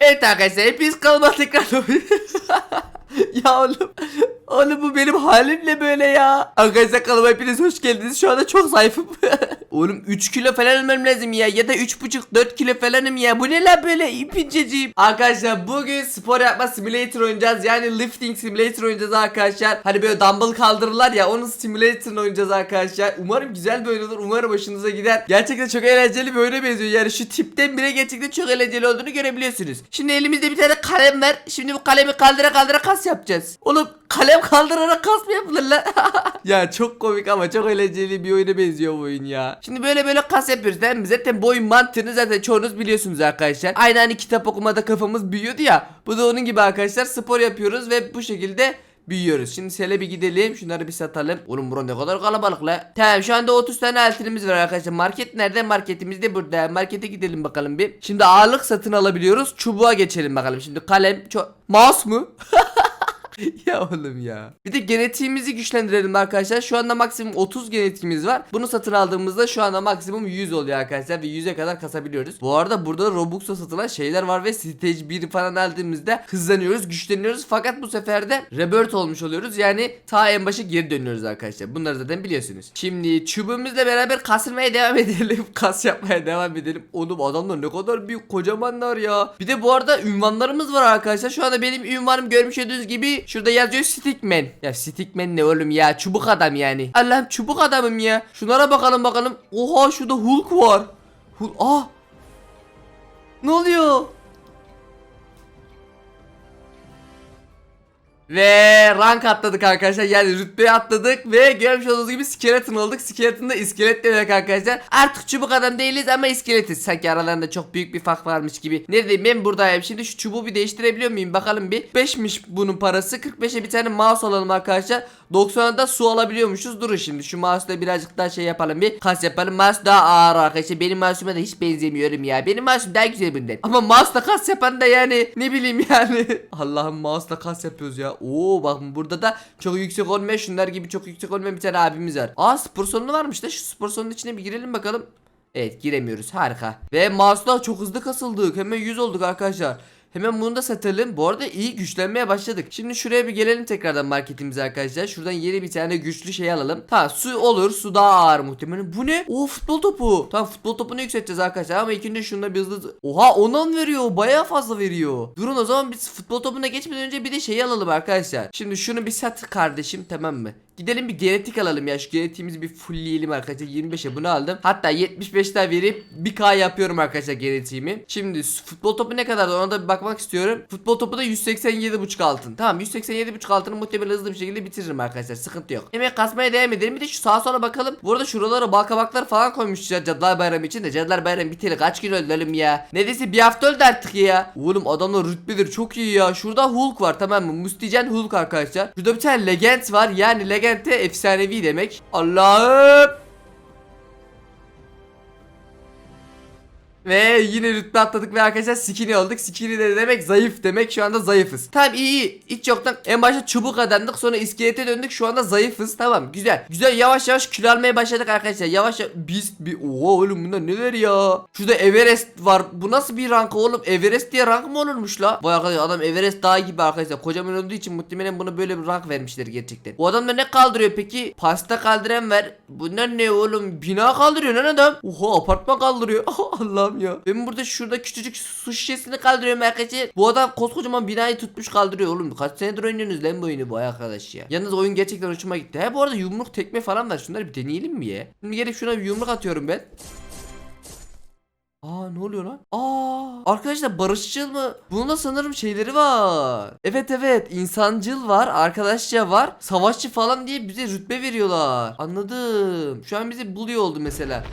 Evet arkadaşlar hepiniz kanalıma tekrar Ya oğlum Oğlum bu benim halim ne böyle ya. Arkadaşlar kanalıma hepiniz hoş geldiniz. Şu anda çok zayıfım. Oğlum 3 kilo falan ölmem lazım ya. Ya da 3,5-4 kilo falanım ya. Bu ne la böyle? İpinceciğim Arkadaşlar bugün spor yapma simulator oynayacağız. Yani lifting simulator oynayacağız arkadaşlar. Hani böyle dumbbell kaldırırlar ya Onun simulatorını oynayacağız arkadaşlar. Umarım güzel bir oyun olur. Umarım hoşunuza gider. Gerçekten çok eğlenceli bir oyuna benziyor. Yani şu tipten bile gerçekten çok eğlenceli olduğunu görebiliyorsunuz. Şimdi elimizde bir tane kalem var. Şimdi bu kalemi kaldıra kaldıra kas yapacağız. Oğlum kalem kaldırarak kas mı yapılır lan? ya çok komik ama çok eğlenceli bir oyuna benziyor bu oyun ya. Şimdi böyle böyle kas yapıyoruz değil mi? Zaten bu oyun mantığını zaten çoğunuz biliyorsunuz arkadaşlar. Aynı hani kitap okumada kafamız büyüyordu ya. Bu da onun gibi arkadaşlar spor yapıyoruz ve bu şekilde büyüyoruz. Şimdi sele bir gidelim. Şunları bir satalım. Oğlum bura ne kadar kalabalık la. Tamam şu anda 30 tane altınımız var arkadaşlar. Market nerede? Marketimiz de burada. Markete gidelim bakalım bir. Şimdi ağırlık satın alabiliyoruz. Çubuğa geçelim bakalım. Şimdi kalem çok... Mouse mu? ya oğlum ya. Bir de genetiğimizi güçlendirelim arkadaşlar. Şu anda maksimum 30 genetiğimiz var. Bunu satın aldığımızda şu anda maksimum 100 oluyor arkadaşlar ve 100'e kadar kasabiliyoruz. Bu arada burada Robux'ta satılan şeyler var ve stage 1 falan aldığımızda hızlanıyoruz, güçleniyoruz. Fakat bu sefer de rebirth olmuş oluyoruz. Yani ta en başa geri dönüyoruz arkadaşlar. Bunları zaten biliyorsunuz. Şimdi çubuğumuzla beraber kasılmaya devam edelim. Kas yapmaya devam edelim. Oğlum adamlar ne kadar büyük kocamanlar ya. Bir de bu arada ünvanlarımız var arkadaşlar. Şu anda benim ünvanım görmüş olduğunuz gibi şurada yazıyor Stickman. Ya Stickman ne oğlum ya? Çubuk adam yani. Allah'ım çubuk adamım ya. Şunlara bakalım bakalım. Oha şurada Hulk var. Hulk. Ah. Ne oluyor? Ve rank atladık arkadaşlar. Yani rütbeye atladık ve görmüş olduğunuz gibi skeleton olduk. Skeleton da iskelet demek arkadaşlar. Artık çubuk adam değiliz ama iskeletiz. Sanki aralarında çok büyük bir fark varmış gibi. Neredeyim ben buradayım. Şimdi şu çubuğu bir değiştirebiliyor muyum? Bakalım bir. 5'miş bunun parası. 45'e bir tane mouse alalım arkadaşlar 90'a da su alabiliyormuşuz durun şimdi şu mouse'la birazcık daha şey yapalım bir kas yapalım mouse daha ağır arkadaşlar benim mouse'uma da hiç benzemiyorum ya benim mouse'um daha güzel bundan Ama mouse'la kas yapan da yani ne bileyim yani Allah'ım mouse'la kas yapıyoruz ya Oo bakın burada da çok yüksek olmayan şunlar gibi çok yüksek olmayan bir tane abimiz var. Aa spor salonu varmış da şu spor salonun içine bir girelim bakalım. Evet giremiyoruz harika. Ve mouse'la çok hızlı kasıldık. Hemen 100 olduk arkadaşlar. Hemen bunu da satalım. Bu arada iyi güçlenmeye başladık. Şimdi şuraya bir gelelim tekrardan marketimize arkadaşlar. Şuradan yeni bir tane güçlü şey alalım. Ha su olur. Su daha ağır muhtemelen. Bu ne? Oo futbol topu. Tamam futbol topunu yükselteceğiz arkadaşlar. Ama ilk önce şununla bir hızlı... Oha ondan veriyor. Bayağı fazla veriyor. Durun o zaman biz futbol topuna geçmeden önce bir de şey alalım arkadaşlar. Şimdi şunu bir sat kardeşim tamam mı? Gidelim bir genetik alalım ya. Şu genetiğimizi bir fullleyelim arkadaşlar. 25'e bunu aldım. Hatta 75 daha verip 1k yapıyorum arkadaşlar genetiğimi. Şimdi futbol topu ne kadar ona da bir bakmak istiyorum. Futbol topu da 187.5 altın. Tamam 187.5 altını muhtemelen hızlı bir şekilde bitiririm arkadaşlar. Sıkıntı yok. Hemen kasmaya devam edelim. Bir de şu sağa sola bakalım. Bu arada şuralara balkabaklar falan koymuşlar Cadılar Bayramı için de. Cadılar Bayramı biteli kaç gün öldürelim ya? Neredeyse bir hafta öldü artık ya. Oğlum adamlar rütbedir çok iyi ya. Şurada Hulk var tamam mı? Mustican Hulk arkadaşlar. Şurada bir tane legend var. Yani legend de efsanevi demek. Allah'ım. Ve yine rütbe atladık ve arkadaşlar skinny olduk. Skinny de demek zayıf demek. Şu anda zayıfız. Tamam iyi iyi. Hiç yoktan en başta çubuk adamdık sonra iskelete döndük. Şu anda zayıfız. Tamam güzel. Güzel yavaş yavaş kilo almaya başladık arkadaşlar. Yavaş yavaş. Biz bir oha oğlum bunlar neler ya. Şurada Everest var. Bu nasıl bir rank oğlum? Everest diye rank mı olurmuş la? Bu arkadaşlar adam Everest dağı gibi arkadaşlar. Kocaman olduğu için muhtemelen buna böyle bir rank vermişler gerçekten. Bu adam da ne kaldırıyor peki? Pasta kaldıran ver. Bunlar ne oğlum? Bina kaldırıyor lan adam. Oha apartman kaldırıyor. Allah'ım. Ben burada şurada küçücük su şişesini kaldırıyorum arkadaşlar. Bu adam koskocaman binayı tutmuş kaldırıyor oğlum. Kaç senedir oynuyorsunuz lan bu oyunu bu arkadaş ya. Yalnız oyun gerçekten hoşuma gitti. He bu arada yumruk tekme falan var. Şunları bir deneyelim mi ya? Şimdi gelip şuna bir yumruk atıyorum ben. Aa ne oluyor lan? Aa arkadaşlar barışçıl mı? Bunun da sanırım şeyleri var. Evet evet insancıl var, arkadaşça var, savaşçı falan diye bize rütbe veriyorlar. Anladım. Şu an bizi buluyor oldu mesela.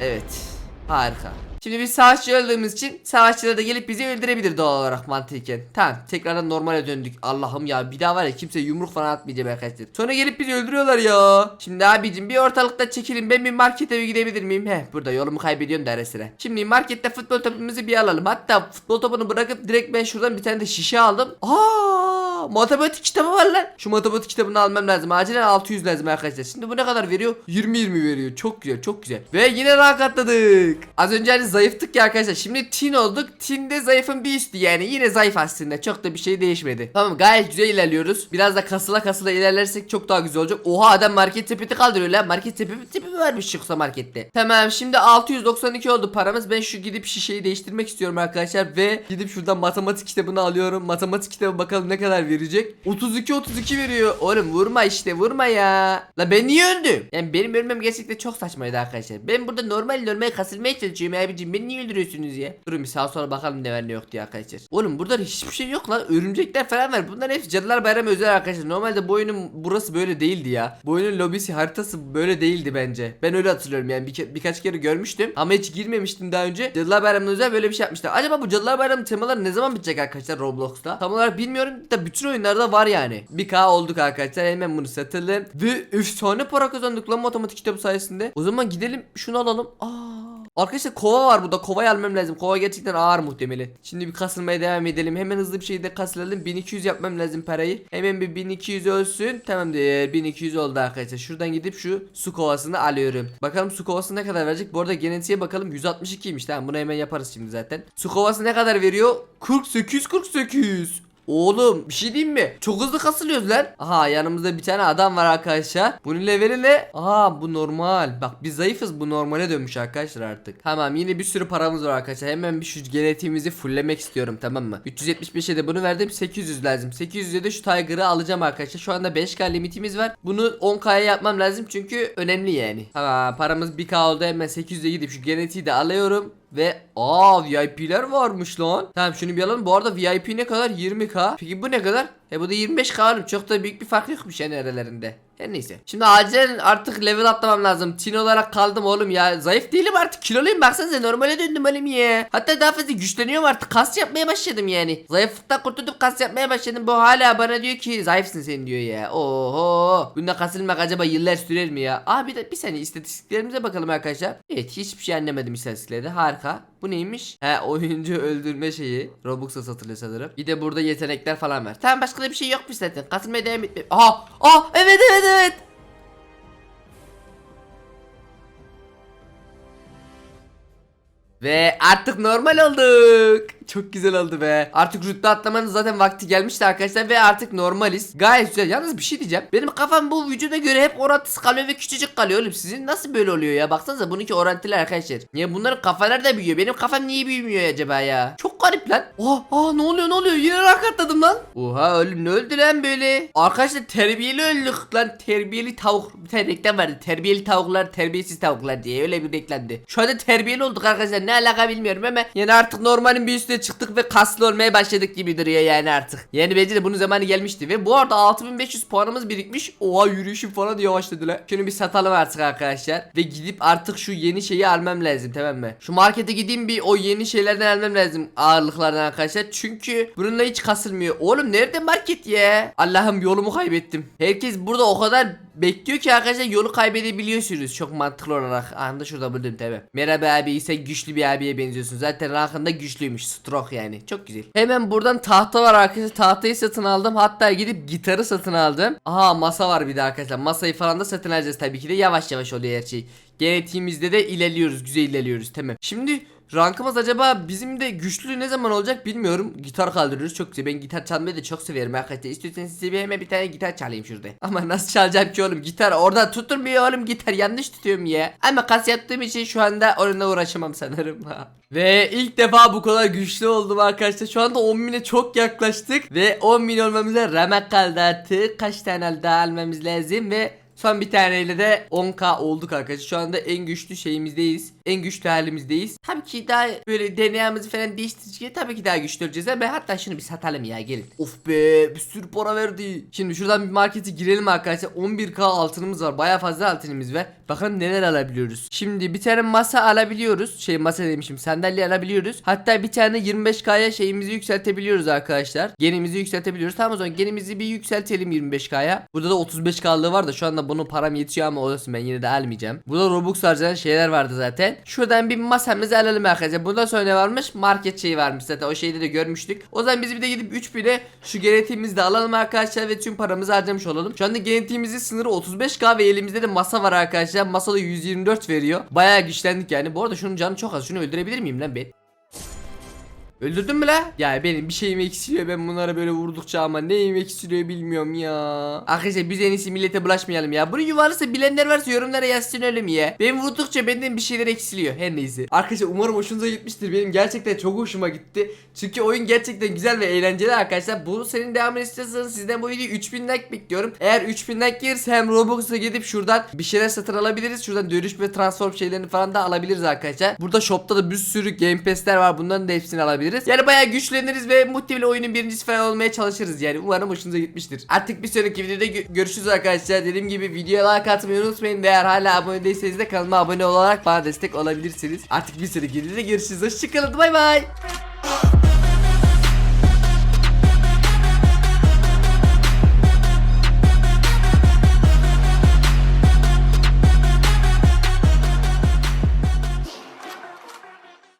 Evet. Harika. Şimdi biz savaşçı öldüğümüz için savaşçılar da gelip bizi öldürebilir doğal olarak mantıken. Tamam tekrardan normale döndük. Allah'ım ya bir daha var ya kimse yumruk falan atmayacak arkadaşlar. Sonra gelip bizi öldürüyorlar ya. Şimdi abicim bir ortalıkta çekilin ben bir markete bir gidebilir miyim? Heh burada yolumu kaybediyorum sıra. Şimdi markette futbol topumuzu bir alalım. Hatta futbol topunu bırakıp direkt ben şuradan bir tane de şişe aldım. Aa Aa matematik kitabı var lan. Şu matematik kitabını almam lazım. Acilen 600 lazım arkadaşlar. Şimdi bu ne kadar veriyor? 20-20 veriyor. Çok güzel çok güzel. Ve yine rank atladık. Az önce hani zayıftık ya arkadaşlar. Şimdi tin olduk. Tin de zayıfın bir üstü yani. Yine zayıf aslında. Çok da bir şey değişmedi. Tamam gayet güzel ilerliyoruz. Biraz da kasıla kasıla ilerlersek çok daha güzel olacak. Oha adam market sepeti kaldırıyor lan. Market sepeti tipi mi varmış yoksa markette? Tamam şimdi 692 oldu paramız. Ben şu gidip şişeyi değiştirmek istiyorum arkadaşlar. Ve gidip şuradan matematik kitabını alıyorum. Matematik kitabı bakalım ne kadar verecek. 32 32 veriyor. Oğlum vurma işte vurma ya. La ben niye öldüm? Yani benim ölmem gerçekten çok saçmaydı arkadaşlar. Ben burada normal normal kasılmaya çalışıyorum abicim. Beni niye öldürüyorsunuz ya? Durun bir sağa sola bakalım ne var ne yok diye arkadaşlar. Oğlum burada hiçbir şey yok lan. Örümcekler falan var. Bunlar hepsi Cadılar Bayramı özel arkadaşlar. Normalde bu oyunun burası böyle değildi ya. Bu oyunun lobisi haritası böyle değildi bence. Ben öyle hatırlıyorum yani bir birkaç kere görmüştüm. Ama hiç girmemiştim daha önce. Cadılar Bayramı'na özel böyle bir şey yapmışlar. Acaba bu Cadılar Bayramı temaları ne zaman bitecek arkadaşlar Roblox'ta? Tam olarak bilmiyorum da bütün oyunlarda var yani. 1K olduk arkadaşlar. Hemen bunu satalım. Ve efsane para kazandık lan matematik kitabı sayesinde. O zaman gidelim şunu alalım. Aa. Arkadaşlar kova var burada. Kovayı almam lazım. Kova gerçekten ağır muhtemelen. Şimdi bir kasılmaya devam edelim. Hemen hızlı bir şekilde kasılalım. 1200 yapmam lazım parayı. Hemen bir 1200 olsun. Tamamdır. 1200 oldu arkadaşlar. Şuradan gidip şu su kovasını alıyorum. Bakalım su kovası ne kadar verecek. Bu arada genetiğe bakalım. 162'ymiş. Tamam bunu hemen yaparız şimdi zaten. Su kovası ne kadar veriyor? 48 48. Oğlum bir şey diyeyim mi? Çok hızlı kasılıyoruz lan. Aha yanımızda bir tane adam var arkadaşlar. Bunun leveli ne? Aha bu normal. Bak biz zayıfız bu normale dönmüş arkadaşlar artık. Tamam yine bir sürü paramız var arkadaşlar. Hemen bir şu genetiğimizi fulllemek istiyorum tamam mı? 375'e de bunu verdim 800 lazım. 800'e de şu Tiger'ı alacağım arkadaşlar. Şu anda 5K limitimiz var. Bunu 10K'ya yapmam lazım çünkü önemli yani. Tamam paramız 1K oldu hemen 800'e gidip şu genetiği de alıyorum. Ve aa VIP'ler varmış lan. Tamam şunu bir alalım. Bu arada VIP ne kadar? 20k. Peki bu ne kadar? E bu da 25k oğlum. Çok da büyük bir fark yokmuş yani aralarında. Her neyse. Şimdi acilen artık level atlamam lazım. Tin olarak kaldım oğlum ya. Zayıf değilim artık. Kiloluyum baksanıza normale döndüm oğlum ya. Hatta daha fazla güçleniyorum artık. Kas yapmaya başladım yani. Zayıflıktan kurtuldum kas yapmaya başladım. Bu hala bana diyor ki zayıfsın sen diyor ya. Oho. Bunda kasılmak acaba yıllar sürer mi ya? Aa bir, bir saniye istatistiklerimize bakalım arkadaşlar. Evet hiçbir şey anlamadım istatistiklerde. Harika. Bu neymiş? He oyuncu öldürme şeyi. Robux'a satılıyor sanırım. Bir de burada yetenekler falan var. Tamam başka da bir şey yokmuş zaten. Kasılmaya devam etme. Aha! Aa! Evet evet evet. Ve artık normal olduk. Çok güzel oldu be. Artık rütbe atlamanın zaten vakti gelmişti arkadaşlar ve artık normaliz. Gayet güzel. Yalnız bir şey diyeceğim. Benim kafam bu vücuda göre hep orantısı kalıyor ve küçücük kalıyor oğlum. Sizin nasıl böyle oluyor ya? Baksanıza bununki orantılı arkadaşlar. Niye bunların kafalar da büyüyor? Benim kafam niye büyümüyor acaba ya? Çok garip lan. Aa, aa ne oluyor ne oluyor? Yine rank atladım lan. Oha oğlum ne öldü lan böyle? Arkadaşlar terbiyeli öldük lan. Terbiyeli tavuk. Bir tane reklam vardı. Terbiyeli tavuklar, terbiyesiz tavuklar diye öyle bir reklamdı. Şu anda terbiyeli olduk arkadaşlar. Ne alaka bilmiyorum ama yani artık normalin bir üstüne çıktık ve kaslı olmaya başladık gibi duruyor yani artık. Yani bence de bunun zamanı gelmişti ve bu arada 6500 puanımız birikmiş. Oha yürüyüşüm falan yavaşladı lan. Şunu bir satalım artık arkadaşlar ve gidip artık şu yeni şeyi almam lazım tamam mı? Şu markete gideyim bir o yeni şeylerden almam lazım ağırlıklardan arkadaşlar. Çünkü bununla hiç kasılmıyor. Oğlum nerede market ya? Allah'ım yolumu kaybettim. Herkes burada o kadar bekliyor ki arkadaşlar yolu kaybedebiliyorsunuz çok mantıklı olarak. Anında şurada buldum tabi. Merhaba abi sen güçlü bir abiye benziyorsun. Zaten rankında güçlüymüş. Stroke yani. Çok güzel. Hemen buradan tahta var arkadaşlar. Tahtayı satın aldım. Hatta gidip gitarı satın aldım. Aha masa var bir de arkadaşlar. Masayı falan da satın alacağız tabii ki de. Yavaş yavaş oluyor her şey. Genetiğimizde de ilerliyoruz. Güzel ilerliyoruz. Tamam. Şimdi Rankımız acaba bizim de güçlü ne zaman olacak bilmiyorum. Gitar kaldırıyoruz çok güzel. Ben gitar çalmayı da çok severim arkadaşlar. İstiyorsanız size bir hemen bir tane gitar çalayım şurada. Ama nasıl çalacağım ki oğlum gitar orada tutturmuyor oğlum gitar yanlış tutuyorum ya. Ama kas yaptığım için şu anda onunla uğraşamam sanırım. Ve ilk defa bu kadar güçlü oldum arkadaşlar. Şu anda 10.000'e çok yaklaştık. Ve 10.000 olmamıza ramak kaldı artık. Kaç tane daha almamız lazım ve Son bir taneyle de 10k olduk arkadaşlar. Şu anda en güçlü şeyimizdeyiz. En güçlü halimizdeyiz. Tabii ki daha böyle DNA'mızı falan değiştirince tabii ki daha güçlü olacağız. Ben hatta şunu bir satalım ya gelin. Of be bir sürü para verdi. Şimdi şuradan bir markete girelim arkadaşlar. 11k altınımız var. Baya fazla altınımız var. Bakalım neler alabiliyoruz. Şimdi bir tane masa alabiliyoruz. Şey masa demişim sandalye alabiliyoruz. Hatta bir tane 25k'ya şeyimizi yükseltebiliyoruz arkadaşlar. Genimizi yükseltebiliyoruz. Tamam o zaman genimizi bir yükseltelim 25k'ya. Burada da 35k'lığı var da şu anda bunun param yetiyor ama olsun ben yine de almayacağım. Burada Robux harcanan şeyler vardı zaten. Hemen. Şuradan bir masamızı alalım arkadaşlar. Bundan sonra ne varmış? Market şeyi varmış zaten. O şeyde de görmüştük. O zaman biz bir de gidip 3000'e şu genetiğimizi de alalım arkadaşlar ve tüm paramızı harcamış olalım. Şu anda genetiğimizin sınırı 35k ve elimizde de masa var arkadaşlar. Masada 124 veriyor. Bayağı güçlendik yani. Bu arada şunun canı çok az. Şunu öldürebilir miyim lan ben? Öldürdün mü la? Ya benim bir şeyim eksiliyor ben bunlara böyle vurdukça ama neyim eksiliyor bilmiyorum ya. Arkadaşlar biz en iyisi millete bulaşmayalım ya. Bunu yuvarlarsa bilenler varsa yorumlara yazsın öyle mi ya? Benim vurdukça benden bir şeyler eksiliyor her neyse. Arkadaşlar umarım hoşunuza gitmiştir. Benim gerçekten çok hoşuma gitti. Çünkü oyun gerçekten güzel ve eğlenceli arkadaşlar. Bu senin devamını istiyorsanız sizden bu videoyu 3000 like bekliyorum. Eğer 3000 like gelirse hem Roblox'a gidip şuradan bir şeyler satın alabiliriz. Şuradan dönüş ve transform şeylerini falan da alabiliriz arkadaşlar. Burada shopta da bir sürü Game Pass'ler var. Bunların da hepsini alabiliriz. Yani bayağı güçleniriz ve muhtemelen oyunun birincisi falan olmaya çalışırız yani. Umarım hoşunuza gitmiştir. Artık bir sonraki videoda gö- görüşürüz arkadaşlar. Dediğim gibi videoya like atmayı unutmayın. Eğer hala abone değilseniz de kanalıma abone olarak bana destek olabilirsiniz. Artık bir sonraki videoda görüşürüz. Hoşçakalın. Bay bay.